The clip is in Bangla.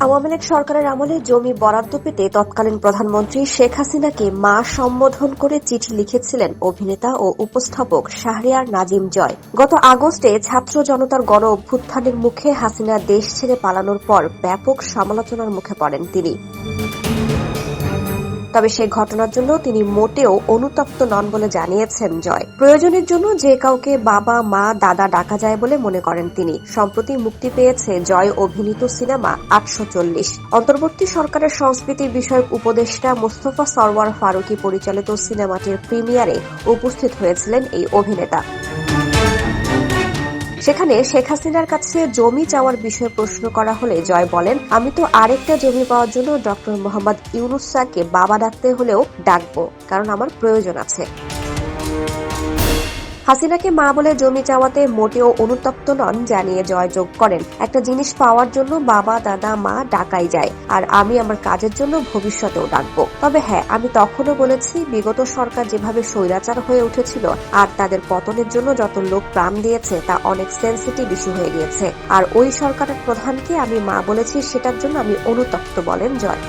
আওয়ামী লীগ সরকারের আমলে জমি বরাদ্দ পেতে তৎকালীন প্রধানমন্ত্রী শেখ হাসিনাকে মা সম্বোধন করে চিঠি লিখেছিলেন অভিনেতা ও উপস্থাপক শাহরিয়ার নাজিম জয়। গত আগস্টে ছাত্র জনতার গণ অভ্যুত্থানের মুখে হাসিনা দেশ ছেড়ে পালানোর পর ব্যাপক সমালোচনার মুখে পড়েন তিনি। তবে সে ঘটনার জন্য তিনি মোটেও অনুতপ্ত নন বলে জানিয়েছেন জয়। প্রয়োজনের জন্য যে কাউকে বাবা, মা, দাদা ডাকা যায় বলে মনে করেন তিনি। সম্প্রতি মুক্তি পেয়েছে জয় অভিনীত সিনেমা আটশো চল্লিশ। অন্তর্বর্তী সরকারের সংস্কৃতি বিষয়ক উপদেষ্টা মোস্তফা সরওয়ার ফারুকি পরিচালিত সিনেমাটির প্রিমিয়ারে উপস্থিত হয়েছিলেন এই অভিনেতা। সেখানে শেখ হাসিনার কাছে জমি চাওয়ার বিষয়ে প্রশ্ন করা হলে জয় বলেন, আমি তো আরেকটা জমি পাওয়ার জন্য ডক্টর মোহাম্মদ ইউনুস স্যারকে বাবা ডাকতে হলেও ডাকবো, কারণ আমার প্রয়োজন আছে। হাসিনাকে মা বলে জমি চাওয়াতে মোটেও অনুতপ্ত নন জানিয়ে জয় যোগ করেন। একটা জিনিস পাওয়ার জন্য বাবা, দাদা, মা ডাকাই যায়, আর আমি আমার কাজের জন্য ভবিষ্যতেও ডাকবো। তবে হ্যাঁ আমি তখনও বলেছি, বিগত সরকার যেভাবে স্বৈরাচার হয়ে উঠেছিল, আর তাদের পতনের জন্য যত লোক প্রাণ দিয়েছে, তা অনেক সেন্সিটিভ ইস্যু হয়ে গিয়েছে। আর ওই সরকারের প্রধানকে আমি মা বলেছি, সেটার জন্য আমি অনুতপ্ত বলেন জয়।